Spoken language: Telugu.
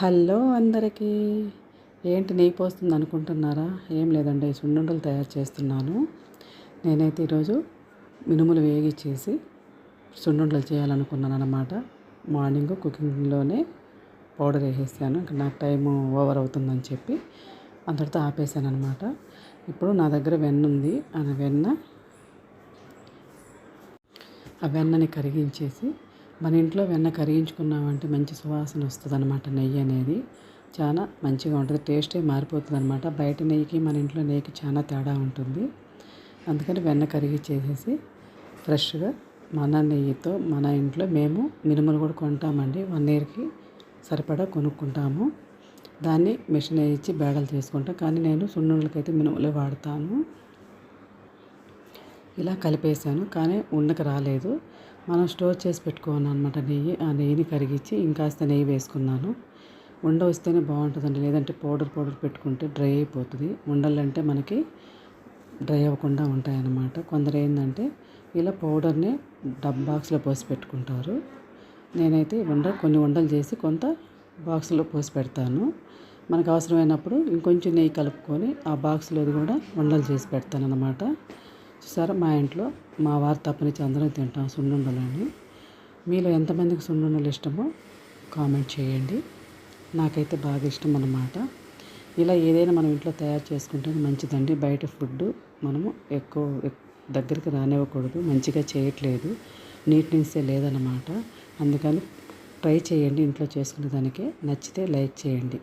హలో అందరికీ. ఏంటి నెయ్యి పోస్తుంది అనుకుంటున్నారా? ఏం లేదండి సున్నుండలు తయారు చేస్తున్నాను. నేనైతే ఈరోజు మినుములు వేగిచ్చేసి సున్నుండలు చేయాలనుకున్నాను అనమాట మార్నింగ్ కుకింగ్లోనే పౌడర్ వేసేసాను. ఇంకా నాకు టైం ఓవర్ అవుతుందని చెప్పి అంతటితో ఆపేసాను అనమాట ఇప్పుడు నా దగ్గర వెన్న ఉంది. ఆ వెన్న ఆ వెన్నని కరిగించేసి మన ఇంట్లో వెన్న కరిగించుకున్నామంటే మంచి సువాసన వస్తుంది అనమాట నెయ్యి అనేది. చాలా మంచిగా ఉంటుంది. టేస్టే మారిపోతుంది అనమాట బయట నెయ్యికి మన ఇంట్లో నెయ్యికి చాలా తేడా ఉంటుంది. అందుకని వెన్న కరిగించేసేసి ఫ్రెష్గా మన నెయ్యితో మన ఇంట్లో మేము మినుములు కూడా కొంటామండి. వన్ ఇయర్కి సరిపడా కొనుక్కుంటాము. దాన్ని మిషన్ వేయించి బేడలు చేసుకుంటాం. కానీ నేను సున్నుండలకైతే మినుములే వాడతాను. ఇలా కలిపేసాను కానీ ఉండక రాలేదు. మనం స్టోర్ చేసి పెట్టుకోవాలి అనమాట నెయ్యి. ఆ నెయ్యిని కరిగించి ఇంకాస్త నెయ్యి వేసుకున్నాను. ఉండ వస్తేనే బాగుంటుందండి. లేదంటే పౌడర్ పౌడర్ పెట్టుకుంటే డ్రై అయిపోతుంది. ఉండలంటే మనకి డ్రై అవ్వకుండా ఉంటాయన్నమాట. కొందరు ఏంటంటే ఇలా పౌడర్ని డబ్ బాక్స్లో పోసి పెట్టుకుంటారు. నేనైతే ఉండ కొన్ని ఉండలు చేసి కొంత బాక్స్లో పోసి పెడతాను. మనకు అవసరమైనప్పుడు ఇంకొంచెం నెయ్యి కలుపుకొని ఆ బాక్స్లోది కూడా ఉండలు చేసి పెడతాను అన్నమాట చూసారా మా ఇంట్లో మా వారు తప్పనిచ్చి అందరం తింటాం సున్నుండలని మీలో ఎంతమందికి సున్నుండలు ఇష్టమో కామెంట్ చేయండి. నాకైతే బాగా ఇష్టం అన్నమాట. ఇలా ఏదైనా మనం ఇంట్లో తయారు చేసుకుంటే మంచిదండి. బయట ఫుడ్ మనము ఎక్కువ దగ్గరికి రానివ్వకూడదు. మంచిగా చేయట్లేదు. నీట్నెస్సే లేదన్నమాట. అందుకని ట్రై చేయండి. ఇంట్లో చేసుకునే దానికే నచ్చితే లైక్ చేయండి.